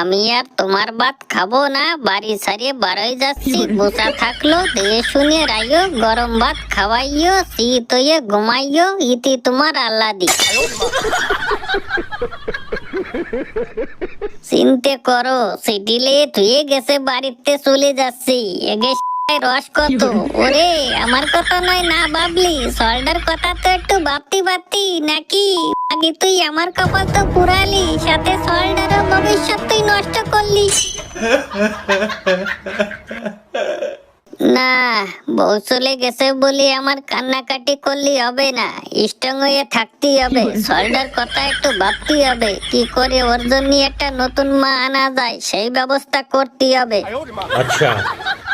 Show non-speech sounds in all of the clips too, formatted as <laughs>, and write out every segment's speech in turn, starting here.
আমি আর তোমার ভাত খাব না বাড়ি সারিয়ে বারোই যাচ্ছি। বসা থাকল দিয়ে শুনে রাইও গরম ভাত খাওয়াইও শীত হয়ে ঘুমাইও ইতি তোমার আল্লাদি। চিন্তে করো সিটিলে ধুয়ে গেছে বাড়িতে চলে যাচ্ছি। এগে রস কত? ওরে আমার কথা নয় না ভাবলি। সল্ডার কথা তো একটু ভাবতি ভাবতি নাকি? আগে তুই আমার কপাল তো পুরালি সাথে সল্ডারের ভবিষ্যৎ তুই নষ্ট করলি না বউ চলে গেছে বলি আমার কান্নাকাটি করলি হবে না। স্ট্রং হয়ে থাকতেই হবে। সল্ডার কথা একটু ভাবতেই হবে। কি করে ওর জন্য একটা নতুন মা আনা যায় সেই ব্যবস্থা করতে হবে। আচ্ছা।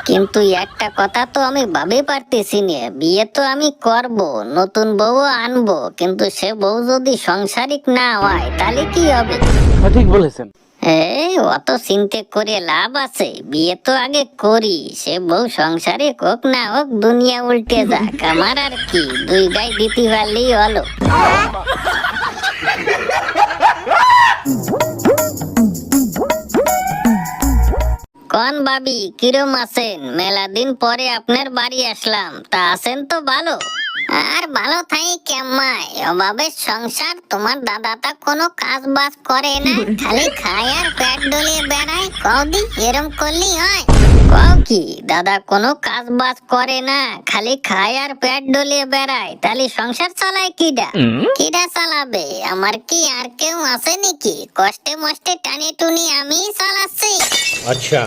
কিন্তু একটা কথা তো আমি ভাবে পারতেছি না বিয়ে তো আমি করব নতুন বউ আনব কিন্তু সে বউ যদি সংসারিক না হয় তাহলে কি হবে? সঠিক বলেছেন। এই অত চিন্তে করে লাভ আছে বিয়ে তো আগে করি সে বউ সংসারে হোক না হোক দুনিয়া উল্টে যাক আমার আর কি দুই গাই দিতে পারলেই হলো। <laughs> কোন বাবি কিরম আছেন? মেলা দিন পরে আপনার বাড়ি আসলাম। তা আছেন তো ভালো। আর ভালো থাই কেমাই অভাবে সংসার তোমার দাদাটা কোনো কাজ বাজ করে না। খালি খায় আর পেট ডলিয়ে বেড়ায়। কদি এরম করলি হয়? কও কি দাদা কোনো কাজ বাজ করে না। খালি খায় আর পেট ডলিয়ে বেড়ায়। তাহলে সংসার চালায় কিডা? কিডা চালাবে? আমার কি আর কেউ আছে নাকি? কষ্টে মষ্টে টানে টুনি আমি চালাচ্ছি। আচ্ছা।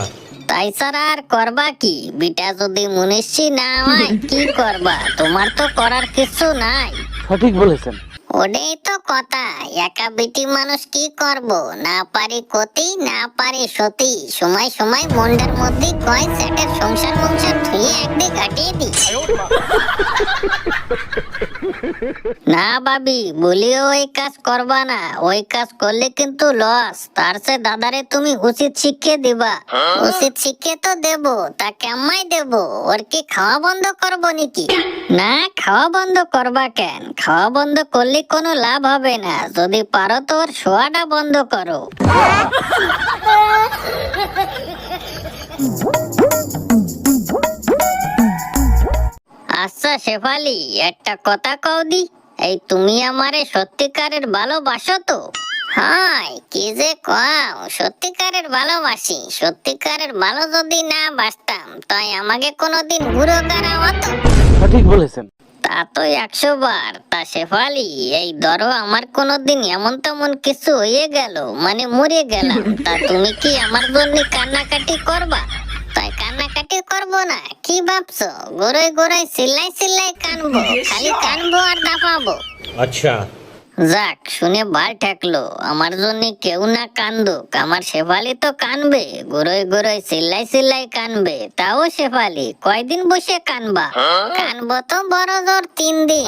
তাই ছাড়া আর করবা কি? বিটা যদি মনীষী না হয় <laughs> কি করবা? তোমার তো করার কিছু নাই। সঠিক বলেছেন। ওটাই তো কথা। একা বিটি মানুষ কি করব? না পারি কতি না পারি সতী। সময় সময় মন্ডার মধ্যে কয় সেটের সংসার মংসার ধুয়ে একদিক কাটিয়ে দি <laughs> না ভাবি, বলিও ওই কাজ করবা না। ওই কাজ করলে কিন্তু লস তার সে দাদারে তুমি উচিত শিক্ষে দিবা। উচিত শিক্ষে তো দেব তা কেমাই দেব। ওর কি খাওয়া বন্ধ করব নাকি? না, খাওয়া বন্ধ করবা কেন? খাওয়া বন্ধ করলে কোনো লাভ হবে না। যদি পারো তো ওর শোয়াটা বন্ধ করো। আচ্ছা <laughs> শেফালি একটা কথা কও দি। এই তুমি আমারে সত্যিকারের ভালোবাসো তো? হাই কি যে কও সত্যিকারের ভালোবাসি সত্যিকারের ভালো যদি না বাসতাম তাই আমাকে কোনোদিন বুড়ো করা হতো সঠিক বলেছেন। তা তো একশো বার। তা শেফালি এই ধরো আমার কোনোদিন এমন তেমন কিছু হয়ে গেল মানে মরে গেলাম। তা তুমি কি আমার জন্য কান্নাকাটি করবা? পারব না। কি ভাবছ? গোড়ায় গোড়ায় সিলাই সিলাই কানবো। খালি কানবো আর দাপাবো আচ্ছা। যাক শুনে ভালো ঠেকলো। আমার জন্য কেউ না কান্দুক আমার শেফালি তো কানবে। গরোয় গরোয় চিল্লাই চিল্লাই কানবে তাও শেফালি কয়দিন বসে কানবা? কানবো তো বড় জোর তিন দিন।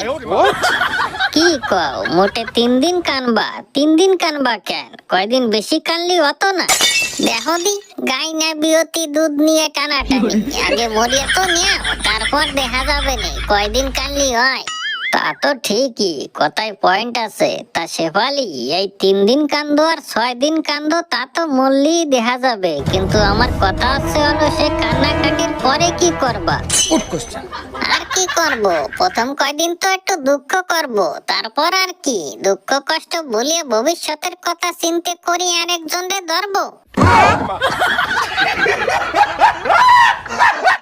কি কও মোটে তিন দিন কানবা? তিন দিন কানবা কেন? কয়দিন বেশি কানলি হতো না। দেখো দি গাই না বিয়তি দুধ নিয়ে টানাটানি। আগে মরিয়া তো নেও তারপর দেখা যাবে নি কয়দিন কানলি হয়। তা তো ঠিকই কথায় পয়েন্ট আছে। তা শেফালি এই তিন দিন কান্দো আর ছয় দিন কান্দো তা তো মল্লি দেখা যাবে। কিন্তু আমার কথা হচ্ছে হলো সে কান্নাকাটির পরে কি করবা? আর কি করব? প্রথম কয়দিন তো একটু দুঃখ করব। তারপর আর কি? দুঃখ কষ্ট বলিয়ে ভবিষ্যতের কথা চিন্তে করি আরেকজনদের ধরবো?